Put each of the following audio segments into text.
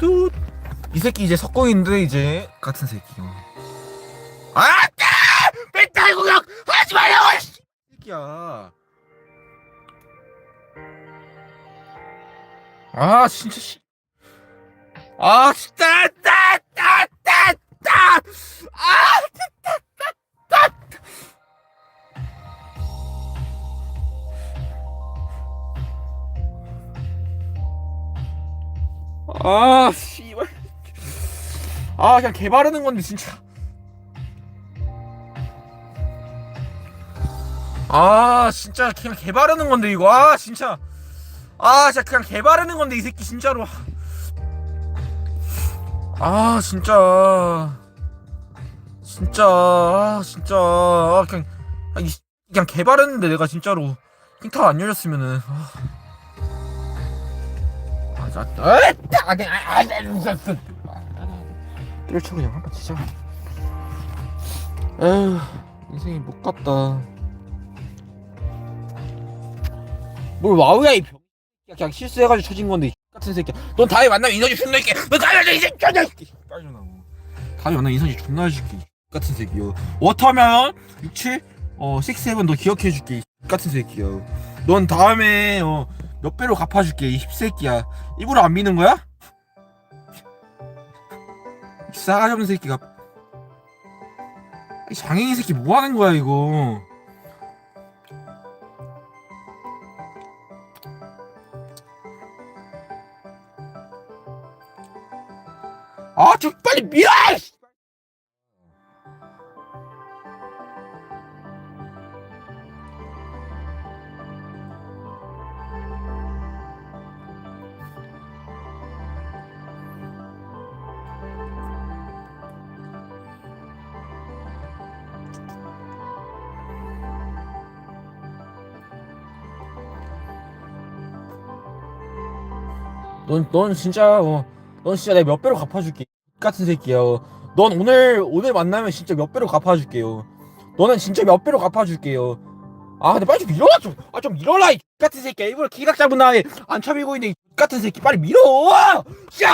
뚜. 이 새끼 이제 석공인데 이제 같은 새끼. 어. 아! 아! 멘탈 공격 하지 말라고! 새끼야. 아 진짜 씨. 아 진짜 따따따따. 아 진짜. 아, 아, 아 씨발. 아 그냥 개바르는 건데 진짜. 아 진짜 그냥 개바르는 건데 이거. 아 진짜. 아 진짜 그냥 개바르는 건데 이 새끼 진짜로. 아 진짜. 진짜. 아 진짜. 아, 그냥 아, 이, 그냥 개바르는데 내가 진짜로. 킹타 안 열렸으면은. 아, 아, 아, 그냥, 아, 아, 아, 아, 아, 한번 치자 에휴 인생이 못 같다 뭘 와우야 이 병. 그냥 실수해가지고 쳐진 건데 이 같은 새끼야. 넌 다음에 만나면 인선이 존나 있게. 너 다음에 인선이 존나 있게. 전화고. 다음에 만나면 인선이 존나. 이 같은 새끼야. 워터면 67 어 67, 너 기억해줄게. 이 같은 새끼야. 넌 다음에 어, 몇 배로 갚아줄게. 이 씹새끼야. 일부러 안 미는 거야? 이 싸가지 없는 새끼가. 이 장애인 새끼 뭐 하는 거야 이거. 아, 좀 빨리 밀어! 넌, 넌 진짜, 어, 넌 진짜 내가 몇 배로 갚아줄게. 같은 새끼야. 넌 오늘, 오늘 만나면 진짜 몇 배로 갚아줄게요. 너는 진짜 몇 배로 갚아줄게요. 아, 근데 빨리 좀 밀어라, 좀. 아, 좀 밀어라, 이 같은 새끼야. 일부러 기각 잡은 다음에 안 쳐밀고 있는 이 같은 새끼. 빨리 밀어! 씨,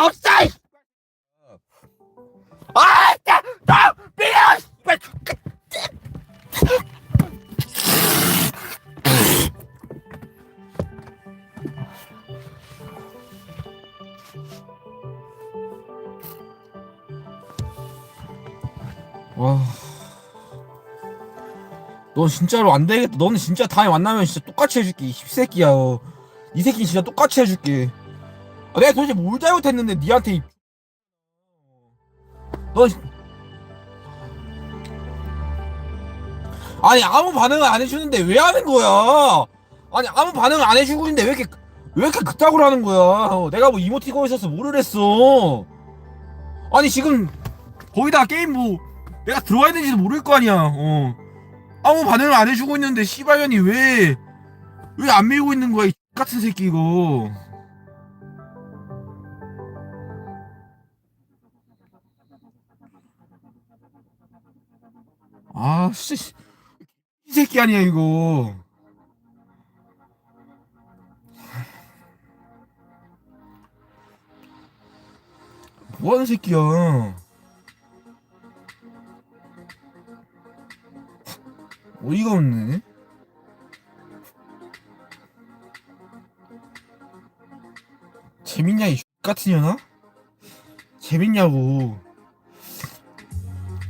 진짜로 안 되겠다. 너는 진짜 다음에 만나면 진짜 똑같이 해줄게. 이 새끼야. 이 새끼 진짜 똑같이 해줄게. 아, 내가 도대체 뭘 잘못했는데 니한테 이... 너 아니 아무 반응을 안 해주는데 왜 하는 거야? 아니 아무 반응을 안 해주고 있는데 왜 이렇게 왜 이렇게 그따구로 하는 거야? 어, 내가 뭐 이모티콘 있어서 뭐를 했어? 아니 지금 거의 다 게임 뭐 내가 들어와 있는지도 모를 거 아니야. 어. 아무 반응을 안 해주고 있는데 씨발년이 왜 왜 안 밀고 있는 거야 이 같은 새끼 이거. 아, 씨, 이 새끼 아니야 이거. 뭐 하는 새끼야? 어이가 없네. 재밌냐 이 같은 년아? 재밌냐고.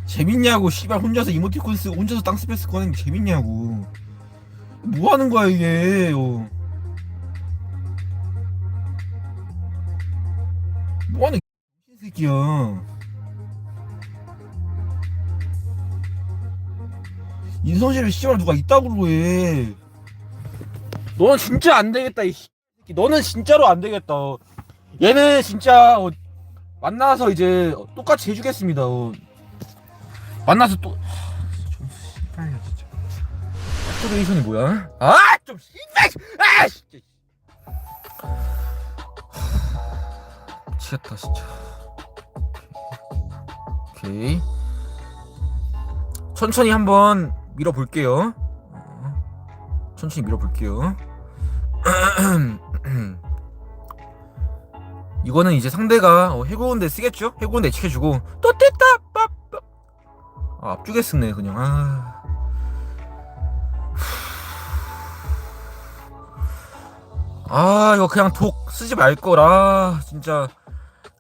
재밌냐고 씨발 혼자서 이모티콘 쓰고 혼자서 땅 스페이스 꺼내는 게 재밌냐고. 뭐 하는 거야 이게? 어. 뭐 하는 이 새끼야. 인성실에 씨발 누가 있다고 해. 너는 진짜 안 되겠다 이 새끼. 너는 진짜로 안 되겠다. 얘는 진짜 어, 만나서 이제 어, 똑같이 해주겠습니다. 어. 만나서 또 좀 씨발야 진짜. 애프레이션이 뭐야? 아좀 씨발 아 진짜. 미치겠다 진짜. 오케이. 천천히 한번 밀어볼게요. 어, 천천히 밀어볼게요. 이거는 이제 상대가 어, 해고운데 쓰겠죠? 해고운데 지켜주고. 또 뗐다! 빠 빠 아, 앞쪽에 쓰네 그냥. 아. 아 이거 그냥 독 쓰지 말걸 아 진짜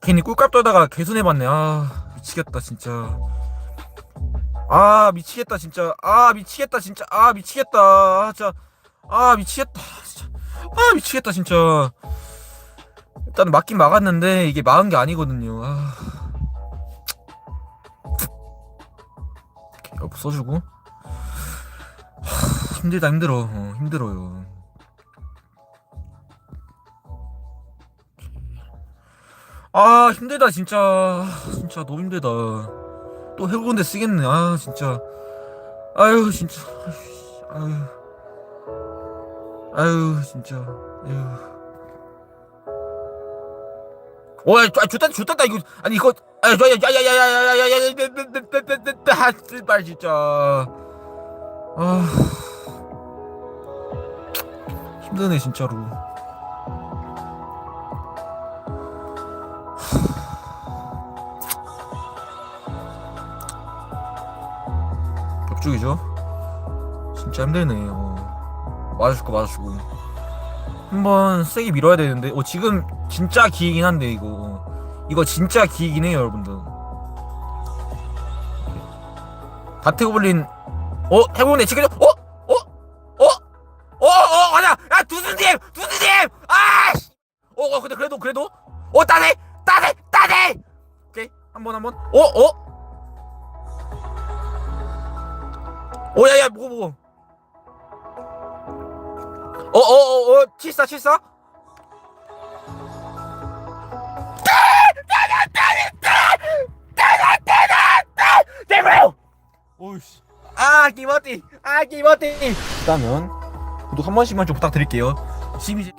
괜히 꿀값 떨다가 개손해봤네. 아 미치겠다 진짜 아 미치겠다 진짜. 아 미치겠다 진짜. 아 미치겠다. 아 진짜. 아 미치겠다 진짜. 아 미치겠다 진짜. 일단 맞긴 막았는데 이게 막은 게 아니거든요. 아. 하, 힘들다 힘들어. 어, 힘들어요. 아 힘들다 진짜. 진짜 너무 힘들다 또 해보는데 쓰겠네 아 진짜 아유 진짜 아유 아유 진짜 아유 와, 아, 좋다, 좋다, 이거, 아니, 이거, 아, 야, 야, 야, 야, 야, 야, 야, 야, 야, 야, 야, 제발, 진짜. 아. 힘드네, 진짜로. 쪽이죠? 진짜 힘드네, 어. 거 맞아주고. 한번 세게 밀어야 되는데, 어, 지금 진짜 기이긴 한데, 이거. 이거 진짜 기이긴 해요, 여러분들. 다트고블린, 어? 해보네, 지금, 어? 어? 어? 어? 어? 아니야! 야, 두수님! 두수님! 아! 씨! 어, 어, 근데 그래도, 그래도? 어, 따네! 따네! 따네! 오케이. 한 번, 한 번. 어? 어? 어, 7사 7사? 아 김어띠 아 김어띠. 일단은 구독 한 번씩만 좀 부탁드릴게요. 12제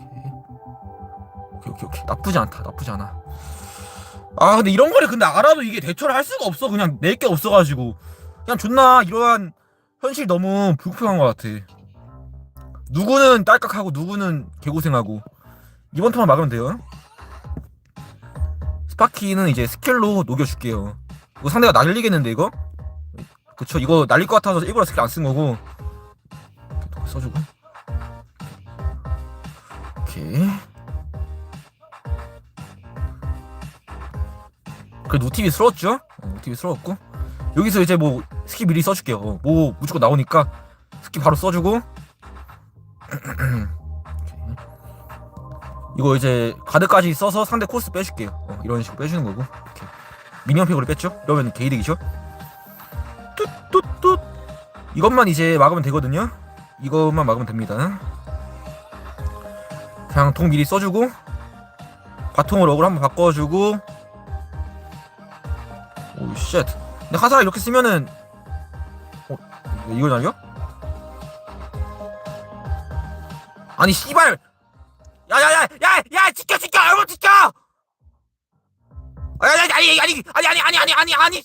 오케이 오케이 오케이. 나쁘지 않다 나쁘지 않아. 아 근데 이런 거를 근데 알아도 이게 대처를 할 수가 없어. 그냥 낼 게 없어가지고. 그냥 존나 이러한 현실 너무 불공평한 것 같아. 누구는 딸깍하고 누구는 개고생하고 이번 턴만 막으면 돼요. 스파키는 이제 스킬로 녹여줄게요. 이거 상대가 날리겠는데 이거? 그쵸 이거 날릴 것 같아서 일부러 스킬 안 쓴 거고 써주고 오케이 그래 노티비 스러웠죠? 어, 노티비 스러웠고 여기서 이제 뭐 스킬 미리 써줄게요 어, 뭐 무조건 나오니까 스킬 바로 써주고 이거 이제 가드까지 써서 상대 코스 빼줄게요. 어, 이런 식으로 빼주는 거고. 이렇게 미니언 팩으로 뺐죠? 이러면 개이득이죠? 뚜뚜뚜 이것만 이제 막으면 되거든요. 이것만 막으면 됩니다. 그냥 통 미리 써주고 바통을 어글 한번 바꿔주고 오 쉣. 근데 하사 이렇게 쓰면은 어 이걸 날려? 아니 씨발 야야야 야 야 지켜 지켜 여러분 지켜 아니 아니 아니 아니 아니 아니 아니 아니 아니 아니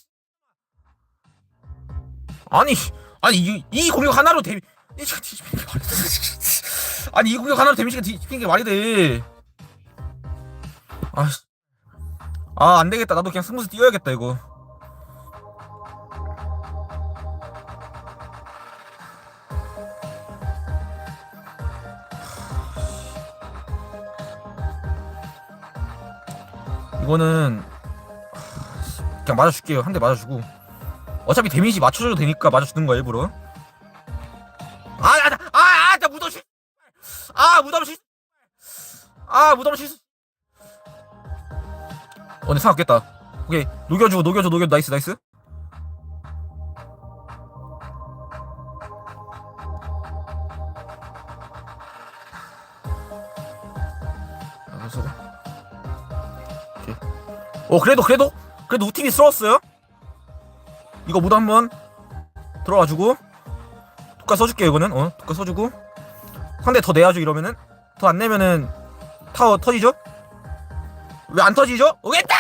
아니 아니 이, 이 공격 하나로 데미. 아니 이 공격 하나로 데미지가 뒤집히는 게 말이 돼. 아, 씨. 아, 안 되겠다. 나도 그냥 승부수 뛰어야겠다, 이거. 이거는 그냥 맞아줄게요. 한 대 맞아주고. 어차피 데미지 맞춰줘도 되니까 맞아주는 거야 일부러. 아, 아, 나- 아, 아, 나 무덤 실. 아, 무덤 실. 아, 무덤 실. 어, 근데 상관없겠다. 오케이, 녹여주고, 녹여줘, 녹여, 나이스, 나이스. 어, 그래도, 그래도, 그래도 우팀이 스러웠어요. 이거 무도 한번 들어와주고 독가 써줄게 이거는. 어 독가 써주고. 상대 더 내야죠 이러면은. 더 안 내면은 타워 터지죠? 왜 안 터지죠? 오겠다!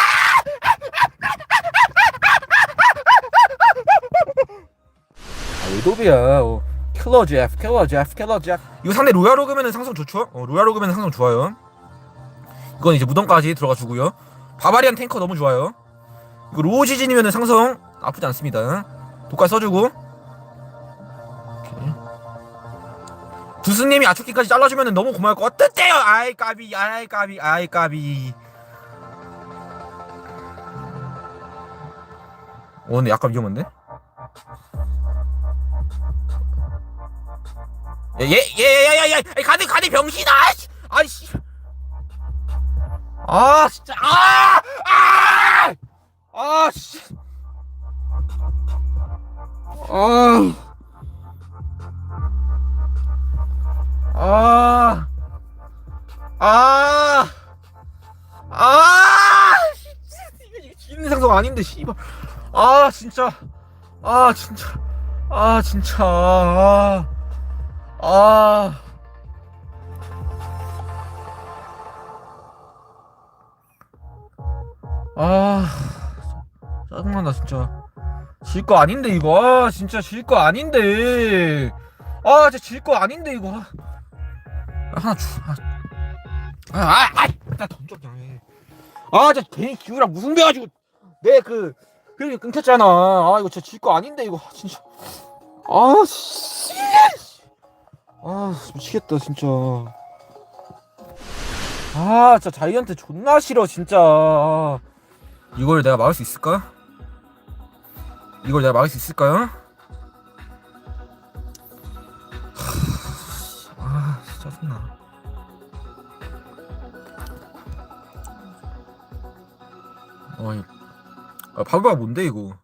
아 외도비야. 어. 킬러 제프 킬러 제프 킬러 제프 이거 상대 로얄 오그면은 상성 좋죠? 어 로얄 오그면은 상성 좋아요. 이건 이제 무덤까지 들어가 주고요. 바바리안 탱커 너무 좋아요. 이거 로우 지진이면 상성 나쁘지 않습니다. 독까지 써주고. 두스님이 아초키까지 잘라주면 너무 고마울 것 같은데요. 아이 까비, 아이 까비, 아이 까비. 어, 근데 약간 위험한데? 예, 예 예 예 예 예 가드 가드 병신아 아이씨 아 진짜 아 아 아 씨 아. 아. 아. 이게 지는 상성 아닌데 씨발. 아, 진짜. 아, 진짜. 아, 진짜. 아. 아. 아. 짜증난다, 진짜. 질 거 아닌데, 이거. 아, 진짜 질 거 아닌데. 아, 진짜 질 거 아닌데, 이거. 아, 하나 주. 아, 아, 아, 던져, 그냥 해. 아, 진짜 괜히 기우랑 무슨 배 가지고. 내 그, 그게 끊겼잖아. 아, 이거 진짜 질 거 아닌데, 이거. 진짜. 아, 씨. 아, 미치겠다, 진짜. 아, 진짜 자이언트 존나 싫어, 진짜. 이걸 내가 막을 수 있을까? 이걸 내가 막을 수 있을까요? 아, 짜증나. 어이, 아, 바보가 뭔데 이거?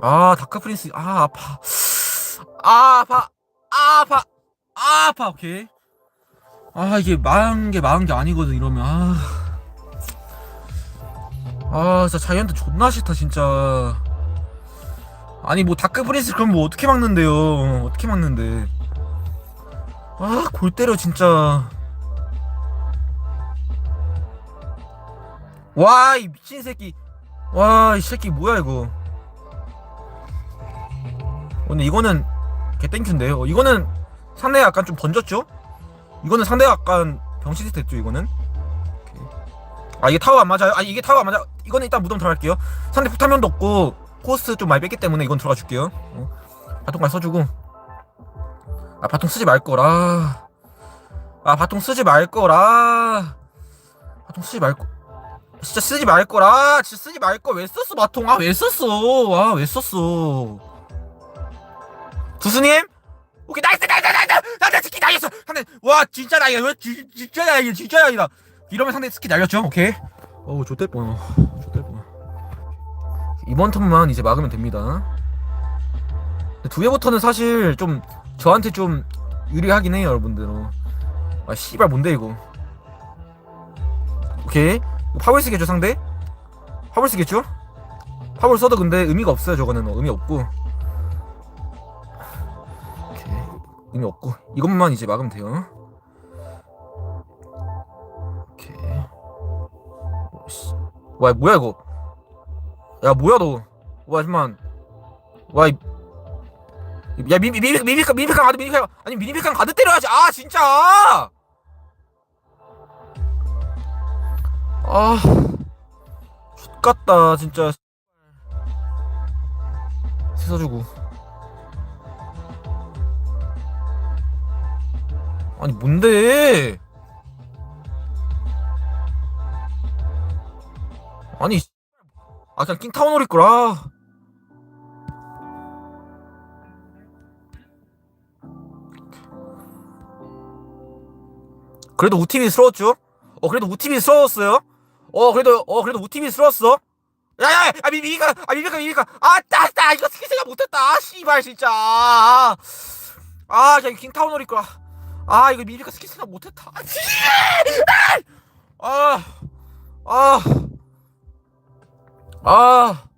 아, 다크 프린스, 아 아파, 아 아파, 아 아파, 아 아파, 오케이. 아 이게 망한 게 망한 게 아니거든 이러면 아. 아 진짜 자이언트 존나 싫다 진짜. 아니 뭐 다크 프린스 그럼 뭐 어떻게 막는데요? 어떻게 막는데? 아 골 때려 진짜. 와 이 미친 새끼. 와 이 새끼 뭐야 이거? 어, 근데 이거는 개땡큐인데요. 이거는 상대가 약간 좀 던졌죠? 이거는 상대가 약간 병신 됐죠 이거는. 아 이게 타워 안 맞아요? 아 이게 타워 안 맞아 이거는 일단 무덤 들어갈게요. 상대 폭탄면도 없고 코스트 좀 많이 뺐기 때문에 이건 들어가 줄게요. 어. 바통까지 써주고. 아 바통 쓰지 말거라. 아 바통 쓰지 말거라. 바통 쓰지 말거 진짜 쓰지 말거라. 진짜 쓰지 말거. 왜 썼어 바통? 아왜 썼어? 아 왜 썼어? 두수님? 오케이 나이스 나이스 나이스! 상대 스키 날렸어! 상대 와 진짜 나이야 왜 진- 진짜 나이야 진짜 나이다. 이러면 상대 스키 날렸죠? 오케이 어우 좆될 뻔 좆될 뻔 이번 턴만 이제 막으면 됩니다. 두 회부터는 사실 좀 저한테 좀 유리하긴 해요 여러분들. 어. 아 씨발 뭔데 이거? 오케이. 파벌 쓰겠죠 상대? 파벌 쓰겠죠? 파벌 써도 근데 의미가 없어요 저거는. 어, 의미 없고. 의미 없고. 이것만 이제 막으면 돼요 와 뭐야 이거? 야 뭐야 너와 잠만. 와이 야 미, 미, 미, 미미카 미미카 가드 미미카 아니 미미카 가드 때려야지. 아 진짜! 아. X같다 진짜. 씻어주고. 아니 뭔데 아니 아 그냥 킹타운 오릴 거라 그래도 우팀이 스러웠죠? 어 그래도 우팀이 스러웠어요? 어 그래도 어 그래도 우팀이 스러웠어? 야야 아 미, 미미카 아 미미카 미미카. 아따따 이거 스킬 생각 못했다. 아 씨발 진짜. 아, 아 그냥 킹타운 오릴 거야 아 이거 미미카 스킬 생각 못했다. 아 씨발 아 아, 아.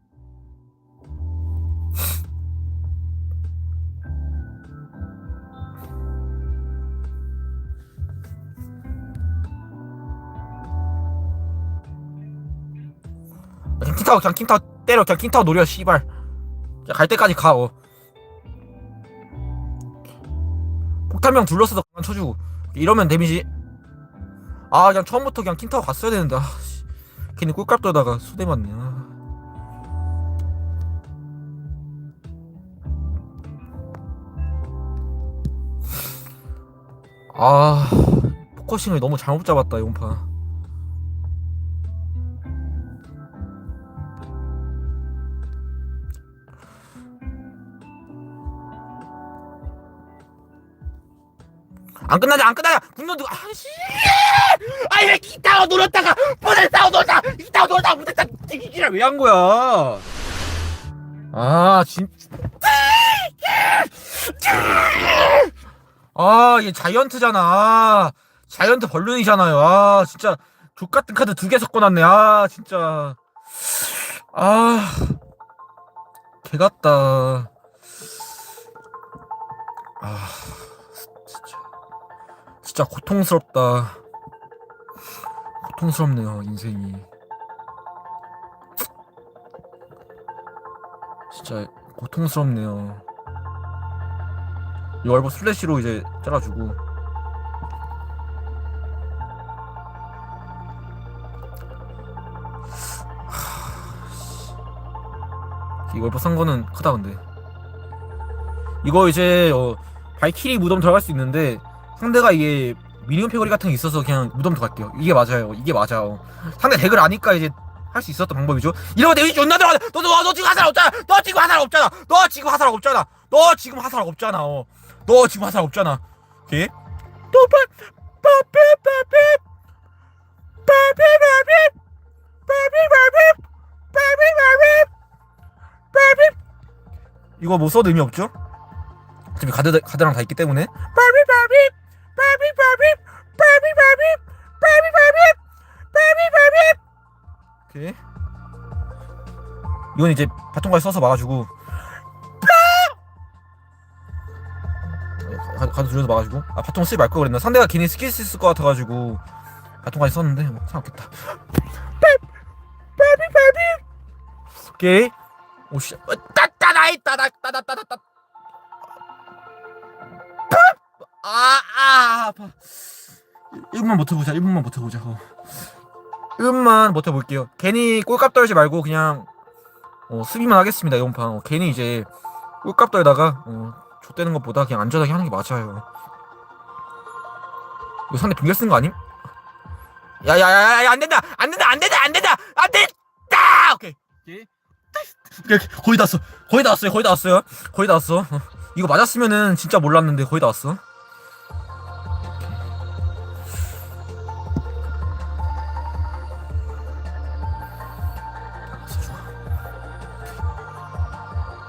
그냥 킹타워 그냥 킹타워 때려 그냥 킹타워 노려 씨발 그냥 갈 때까지 가 어. 폭탄병 둘러서도 그만 쳐주고 이러면 데미지 아 그냥 처음부터 그냥 킹타워 갔어야 되는데 아, 씨. 괜히 꿀값 돌다가 수대 맞네 아. 아 포커싱을 너무 잘못 잡았다 판안 끝나냐 안 끝나냐 분노 누가 아씨! 아이 놀았다가 보낼 싸고 놀다 기타고 놀다가 못했다 이기라 왜한 거야? 아 진짜 아 얘 자이언트잖아. 아, 자이언트 벌룬이잖아요. 아 진짜 족같은 카드 두 개 섞어놨네. 아 진짜. 아 개같다. 아 진짜. 진짜 고통스럽다. 고통스럽네요 인생이. 진짜 고통스럽네요 이 얼버 슬래시로 이제 잘라주고. 이 월버 산 거는 크다 근데. 이거 이제 어, 발키리 무덤 들어갈 수 있는데 상대가 이게 미니언 패거리 같은 게 있어서 그냥 무덤 들어갈게요. 이게 맞아요. 이게 맞아요 상대 덱을 아니까 이제 할 수 있었던 방법이죠. 이러면 데미지 존나 들어가 너, 너, 너 지금 화살 없잖아! 너 지금 화살 없잖아! 너 지금 화살 없잖아 너 지금 화살 없잖아 어. 너 지금 화살 없잖아 오케이 또빠 빠삐빠삐 빠삐빠삐 빠삐빠삐 빠삐빠삐 빠삐 이거 뭐 써도 의미 없죠? 어차피 가드, 가드랑 다 있기 때문에 빠삐빠삐 빠삐빠삐 빠삐빠삐 빠삐빠삐 빠삐빠삐 오케이 이건 이제 바통까지 써서 막아주고 가- 가드 줄여서 막아주고. 아 바통 쓰지 말 걸 그랬나? 상대가 괜히 스킬 쓸 것 같아가지고. 바통까지 썼는데 뭐 상관없겠다. 빠삐빠삐 오케이. 오씨. 따따나이 따다 따다 따다 따. 아아 아파. 1분만 버텨보자. 1분만 버텨보자. 어. 1분만 버텨볼게요. 괜히 꼴값 떨지 말고 그냥 어, 수비만 하겠습니다 이번 판. 어, 괜히 이제 꼴값 떨다가 어, 좆되는 것보다 그냥 안전하게 하는 게 맞아요. 이거 상대 빙결 쓴거 아님? 야야야야 안 된다! 안 된다! 안 된다! 안 된다! 안 된다! 오케이. 오케이 오케이, 오케이. 거의 다 왔어. 거의 다 왔어요 거의 다 왔어요. 거의 다 왔어 어, 이거 맞았으면은 진짜 몰랐는데 거의 다 왔어.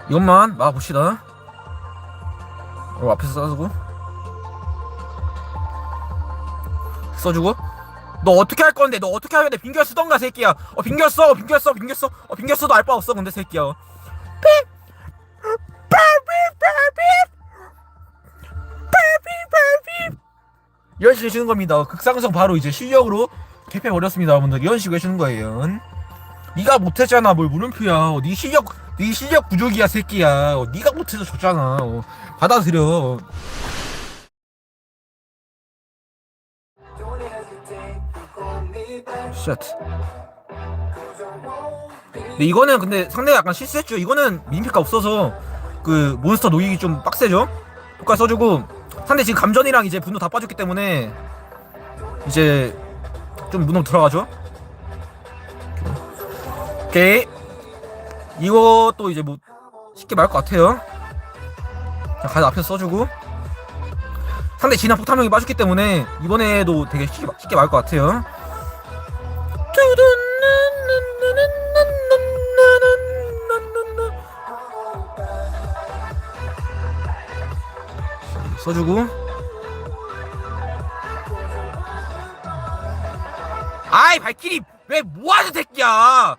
이것만 막아봅시다 어, 앞에서 써주고. 써주고. 너 어떻게 할 건데? 너 어떻게 할 건데? 빙결 쓰던가 새끼야. 어 빙결 써 빙결 써 빙결 써어 빙결 써도 알 바 없어 근데 새끼야. 이런 식으로 해주는 겁니다. 극상성 바로 이제 실력으로 개패 버렸습니다 여러분들. 이런 식으로 해주는 거예요. 네가 못했잖아 뭘 물음표야. 어, 네 실력 네 실력 부족이야 새끼야. 어, 네가 못해서 졌잖아. 어, 받아들여. 쉣 근데 이거는 근데 상대가 약간 실수했죠. 이거는 민폐가 없어서 그 몬스터 녹이기 좀 빡세죠? 효과 써주고. 상대 지금 감전이랑 이제 분노 다 빠졌기 때문에 이제 좀 무덤 들어가죠? 오케이 이것도 이제 뭐 쉽게 말할 것 같아요. 그냥 가드 앞에서 써주고. 상대 진화 폭탄명이 빠졌기 때문에 이번에도 되게 쉽게, 쉽게 말할 것 같아요. 써주고. 아이 발키리! 왜 뭐하는 새끼야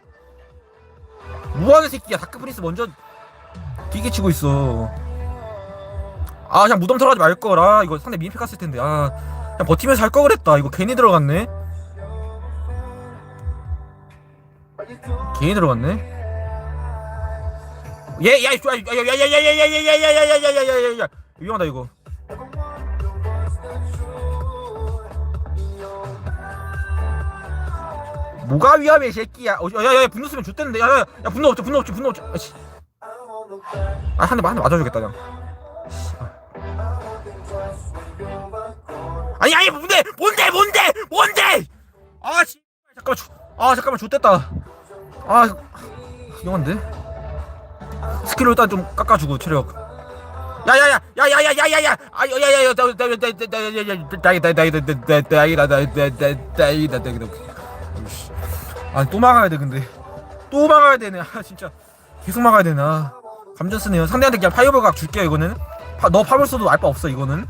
뭐하는 새끼야 다크 프린스 먼저 기계 치고 있어 아 그냥 무덤 들어가지 말걸 아 이거 상대 민폐 갔을 텐데 아 그냥 버티면서 할 거 그랬다 이거 괜히 들어갔네 괜히 들어갔네 예야야야야야야야야야야야야야야야 뭐가 위험해 이 새끼야 어, 야야야 분노 쓰면 좋댔는데 야야야 야, 분노 없지 분노 없지 분노 없지 아씨 아한대 한대 맞아주겠다 그냥 아니 아니 뭔데 뭔데 뭔데 뭔데 아 씨, 잠깐만 조, 아 잠깐만 좋댔다 아 위험한데 스킬로 일단 좀 깎아주고 체력 야야야 야야야야야야 아야야야 아또 막아야 돼 근데. 또 막아야 되네. 아 진짜. 계속 막아야 아 감전 쓰네요. 상대한테 그냥 파이어볼 각 줄게요 이거는. 파, 너 파벌 써도 알 바 없어 이거는.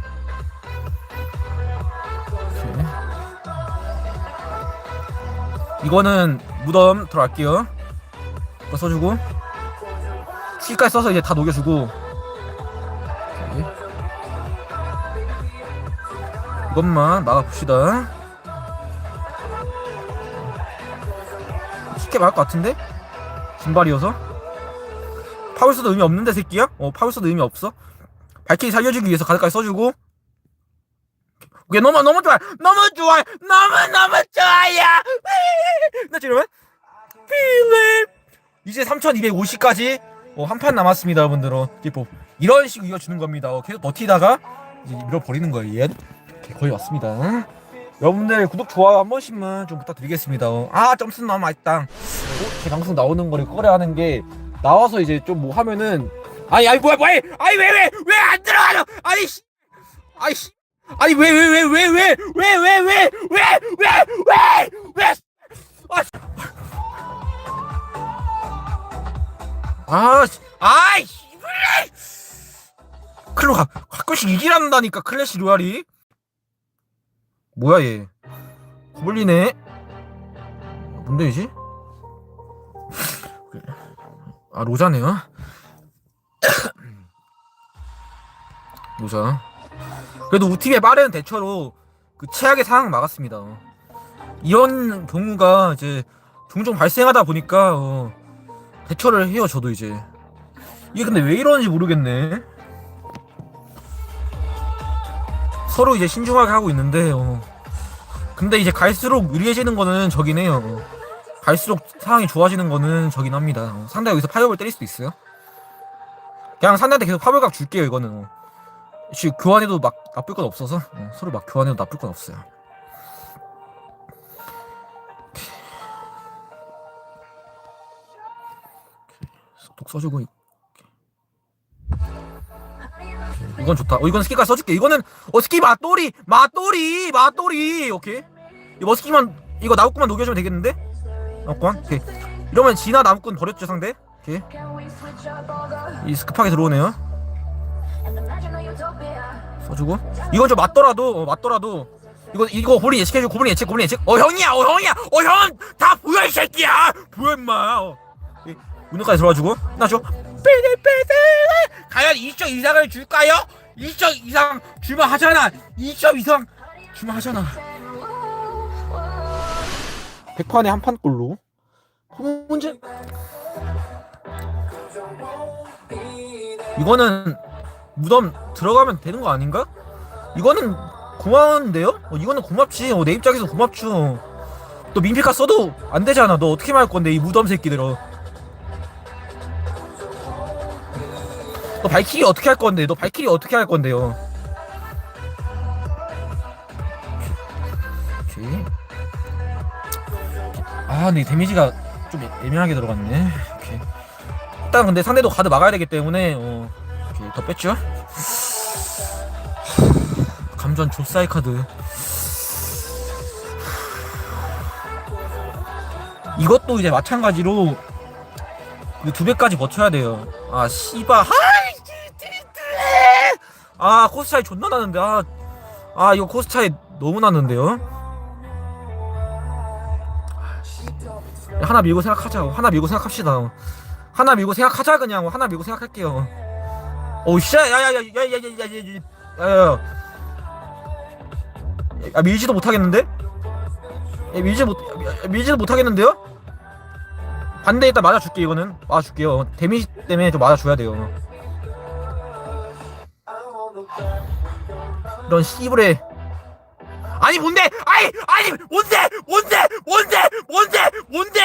이거는 무덤 들어갈게요. 이거 써주고. 스킬까지 써서 이제 다 녹여주고. 이것만 막아봅시다 쉽게 막을 것 같은데? 진발이어서? 파울스도 의미 없는데 새끼야? 어 파울스도 의미 없어? 발키리 살려주기 위해서 가득까지 써주고. 오케이 너무 너무 좋아! 너무 좋아! 너무 너무 좋아요! 나 지금 필립 이제 3250까지? 어, 한판 남았습니다 여러분들. 어, 이제 뭐 이런 식으로 이어주는 겁니다. 어, 계속 버티다가 이제 밀어버리는 거예요 얘 거의 왔습니다 여러분들 구독 좋아요 한 번씩만 좀 부탁드리겠습니다 어. 아 점수 너무 맛있다 어, 제 방송 나오는 거를 꺼려 하는 게 나와서 이제 좀 뭐 하면은 아니 아니 뭐야 뭐야 아니 왜 왜 왜 안 들어가요 아니 씨 아니 씨 아니 왜 왜 왜 왜 왜 왜 왜 왜 왜 왜 왜왜 아, 씨. 아이! 클로 가, 가끔씩 이기란다니까, 클래시 로얄이. 뭐야, 얘. 구불리네. 뭔데, 이지? 아, 로자네요. 로자. 그래도 우팀의 빠른 대처로 그 최악의 상황 막았습니다. 이런 경우가 이제 종종 발생하다 보니까, 어, 대처를 해요 저도 이제 이게 근데 왜 이러는지 모르겠네 서로 이제 신중하게 하고 있는데 어. 근데 이제 갈수록 유리해지는 거는 저긴 해요 어. 갈수록 상황이 좋아지는 거는 저긴 합니다 어. 상대가 여기서 파이어볼 때릴 수도 있어요 그냥 상대한테 계속 파벌각 줄게요 이거는 어. 씨, 교환해도 막 나쁠 건 없어서 어. 서로 막 교환해도 나쁠 건 없어요 독 써주고 이건 좋다. 어 이건 스키까지 써줄게. 이거는 어 스키 맛돌이 맛돌이 맛돌이 오케이. 이 머스키만 이거 나무꾼만 녹여주면 되겠는데? 나무꾼 오케이. 이러면 진화 나무꾼 버렸죠 상대. 오케이. 이 급하게 들어오네요. 써주고 이건 좀 맞더라도 어, 맞더라도 이거 이거 고블린 예측해줘 고블린 예측 고블린 예측 어 형이야 어 형이야 어 형 다 보여 이 새끼야 보여 임마 어. 운동까지 들어와주고 나죠 삐리삐리 과연 2점 이상을 줄까요? 2점 이상 줄만 하잖아 2점 이상 줄만 하잖아 100판에 한 판꼴로 문제 이거는 무덤 들어가면 되는 거 아닌가? 이거는 고마운데요? 어, 이거는 고맙지 어, 내 입장에서 고맙죠 너 민피카 써도 안 되잖아 너 어떻게 말할 건데 이 무덤 새끼들 어. 너 발키리 어떻게 할 건데? 너 발키리 어떻게 할 건데요? 오케이. 아, 근데 이 데미지가 좀 애- 애매하게 들어갔네. 오케이. 일단 근데 상대도 가드 막아야 되기 때문에 어, 오케이, 더 뺐죠. 감전 조사이 카드. 이것도 이제 마찬가지로 그 두 배까지 버텨야 돼요. 아, 씨바. 하이! 아, 코스 차이 존나 나는데. 아, 아 이거 코스 차이 너무 나는데요. 하나 밀고 생각하자. 하나 밀고 생각합시다. 하나 밀고 생각하자 그냥. 하나 밀고 생각할게요. 오, 씨, 야 야야야야야야야야야야. 아 밀지도 못하겠는데? 야, 밀지 못 밀지도 못하겠는데요? 반대 일단 맞아줄게 이거는 맞아줄게요 데미지 때문에 좀 맞아줘야 돼요 이런 씨부레. 아니 뭔데? 아니 아니 뭔데? 뭔데? 뭔데? 뭔데? 뭔데?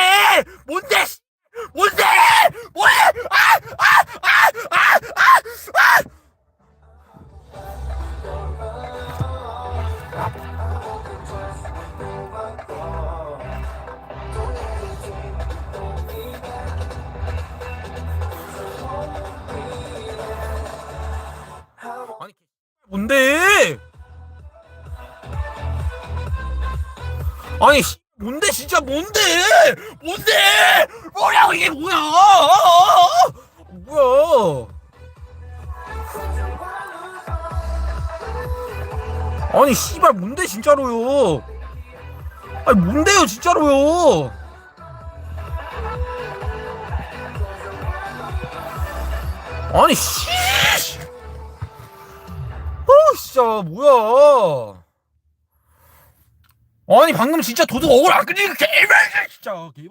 아니 씨. 어 진짜 뭐야? 아니 방금 진짜 도둑 억울 안 끄니까 개발 진짜 haunting,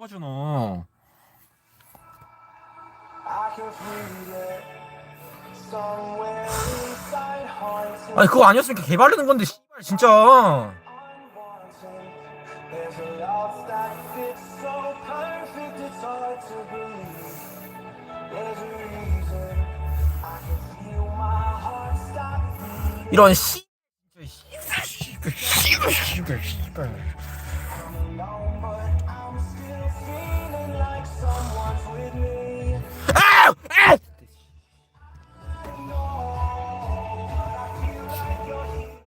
아니 그거 아니었으니까 개바르는 건데 진짜. 이런 씨.